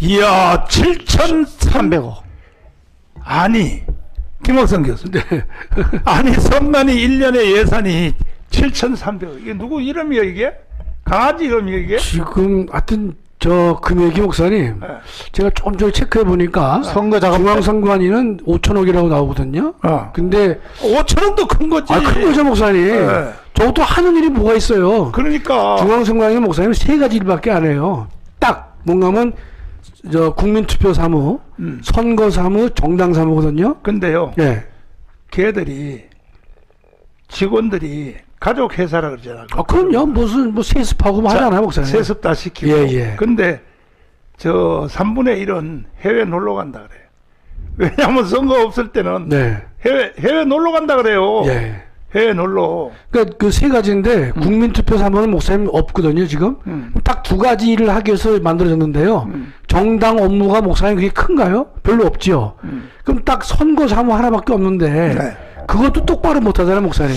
이야 7,300억. 아니 김학성 교수. 네. 아니 선관위 1년의 예산이 7,300억. 이게 누구 이름이야 이게? 강아지 이름이야 이게? 지금 하여튼 저 금액이 목사님 네. 제가 조금 전에 체크해 보니까 선거 자금 중앙선관위는 5천억이라고 나오거든요. 어. 근데 5천억도 큰 거지. 아 큰 거죠 목사님. 네. 저것도 하는 일이 뭐가 있어요. 그러니까 중앙선관위 목사님 세 가지 일밖에 안 해요. 딱 뭔가 하면 저 국민투표 사무, 음. 선거 사무, 정당 사무거든요. 근데요 예. 걔들이 직원들이 가족 회사라 그러잖아. 아 그럼요. 무슨 뭐 세습하고 뭐 하잖아요 목사님. 세습 다 시키고. 예, 예. 근데 저 3분의 1은 해외 놀러 간다 그래. 왜냐하면 선거 없을 때는 네. 해외 해외 놀러 간다 그래요. 예. 해외 놀러. 그러니까 그 세 가지인데 국민투표 사무는 목사님 없거든요 지금. 음. 딱두 가지 일을 하기 위해서 만들어졌는데요. 음. 정당 업무가 목사님 그게 큰가요? 별로 없지요. 음. 그럼 딱 선거 사무 하나밖에 없는데 네. 그것도 똑바로 못하잖아요 목사님.